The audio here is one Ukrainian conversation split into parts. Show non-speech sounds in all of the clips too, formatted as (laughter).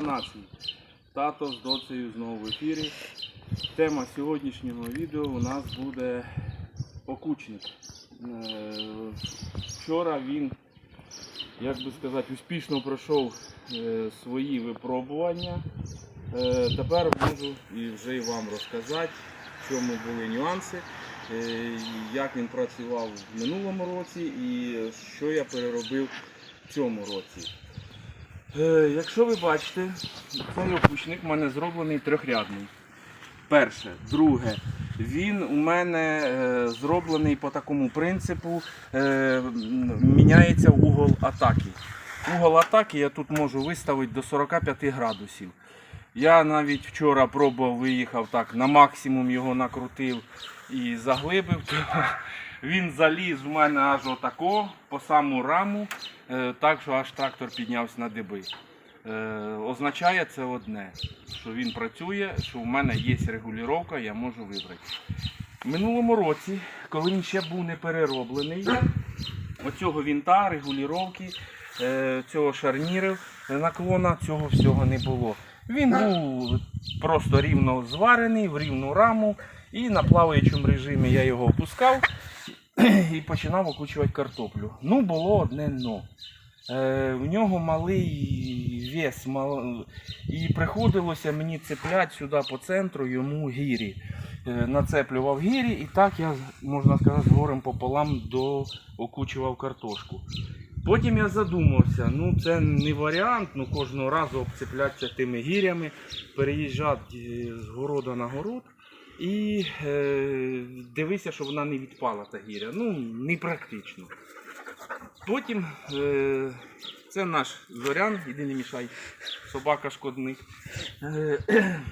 націй. Тато з доцею знову в ефірі. Тема сьогоднішнього відео у нас буде окучник. Е, Вчора він, як би сказати, успішно пройшов е, свої випробування. Е, Тепер можу і вже і вам розказати, в чому були нюанси, як він працював в минулому році і що я переробив в цьому році. Е, Якщо ви бачите, цей опучник у мене зроблений трьохрядний. Перше. Друге, він у мене е, зроблений по такому принципу, е, міняється угол атаки. Угол атаки я тут можу виставити до 45 градусів. Я навіть вчора пробував, виїхав так, на максимум його накрутив і заглибив. Він заліз у мене аж отако, по саму раму, е, так що аж трактор піднявся на диби. Е, означає це одне, що він працює, що в мене є регулювання, я можу вибрати. Минулому році, коли він ще був не перероблений, оцього вінта, регулювання, е, цього шарнірів, е, наклона, цього всього не було. Він був просто рівно зварений в рівну раму, і на плаваючому режимі я його опускав (clears throat) і починав окучувати картоплю. Ну, було одне но. Е, в нього малий вес, мал... і приходилося мені цепляти сюди по центру йому гірі. Е, нацеплював гірі, і так я, можна сказати, з горем пополам доокучував картошку. Потім я задумався, ну це не варіант, ну кожного разу обцеплятися тими гірями, переїжджати е, з города на город і е, дивися, щоб вона не відпала та гіря. Ну, непрактично. Потім е, це наш зорян, іди не мішай, собака шкодник. Е,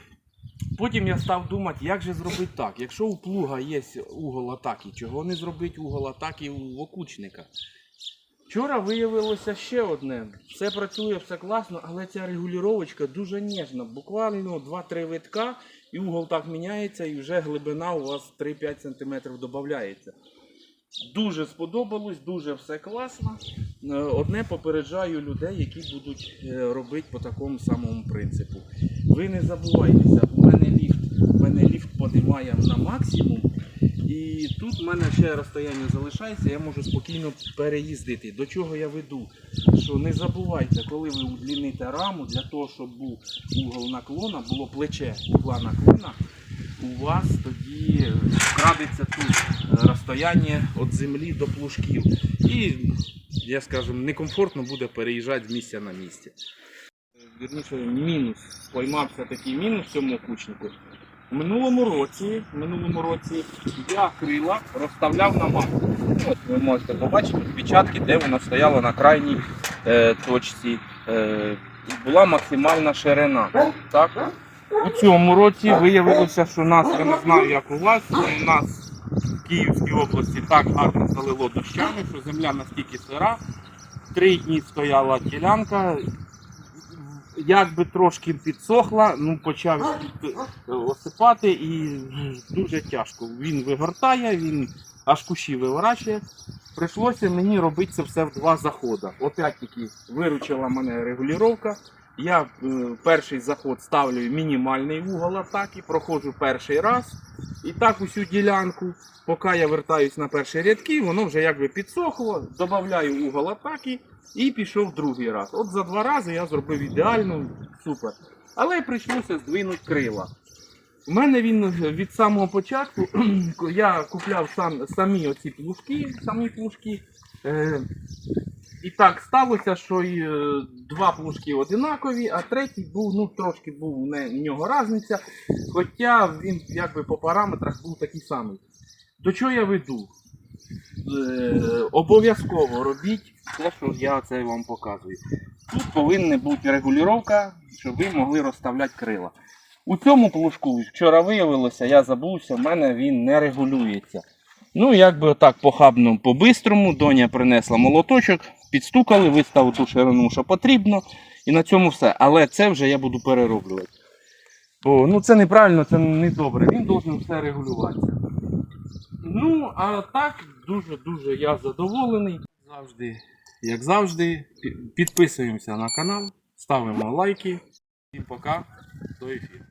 Потім я став думати, як же зробити так. Якщо у плуга є угол атаки, чого не зробити угол атаки у окучника? Вчора виявилося ще одне. Все працює, все класно, але ця регулювачка дуже ніжна. Буквально 2-3 витка, і угол так міняється, і вже глибина у вас 3-5 см додається. Дуже сподобалось, дуже все класно. Е, Одне попереджаю людей, які будуть е, робити по такому самому принципу. Ви не забувайтеся, у мене ліфт, у мене ліфт подимає на максимум. І тут в мене ще розстояння залишається, я можу спокійно переїздити. До чого я веду? Що не забувайте, коли ви удліните раму, для того, щоб був угол наклона, було плече угла наклона, у вас тоді вкрадеться тут е, розстояння від землі до плужків. І, я скажу, некомфортно буде переїжджати з місця на місце. Вірніше, мінус. Поймався такий мінус цьому кучнику. У минулому році, в минулому році я крила розставляв на маску. От ви можете побачити відпечатки, де вона стояла на крайній е, точці. Е, була максимальна ширина. Так? У цьому році виявилося, що нас, я не знаю, як у вас, але у нас в Київській області так гарно залило дощами, що земля настільки сира. Три дні стояла ділянка, якби трошки підсохла, ну почав осипати і дуже тяжко. Він вигортає, він аж кущі виворачує. Прийшлося мені робити це все в два заходи. Опять-таки виручила мене регулювання. Я е, перший заход ставлю мінімальний угол атаки, проходжу перший раз. І так усю ділянку, поки я вертаюсь на перші рядки, воно вже якби підсохло, додаю угол атаки і пішов другий раз. От за два рази я зробив ідеально, супер. Але прийшлося здвинути крила. У мене він від самого початку, (clears throat) я купляв сам, самі оці плужки, самі плужки. Е, і так сталося, що і, е, два плужки одинакові, а третій був, ну трошки був не- у нього різниця, хоча він якби по параметрах був такий самий. До чого я веду? Е, обов'язково робіть те, що я це вам показую. Тут повинна бути регулювання, щоб ви могли розставляти крила. У цьому плужку вчора виявилося, я забувся, в мене він не регулюється. Ну, якби отак похабно по-бистрому, доня принесла молоточок, підстукали, виставив ту ширину, що потрібно, і на цьому все. Але це вже я буду перероблювати. Бо ну, це неправильно, це не добре. Він должен все регулюватися. Ну, а так, дуже-дуже я задоволений. Завжди, як завжди, підписуємося на канал, ставимо лайки. Всім пока, до ефіру.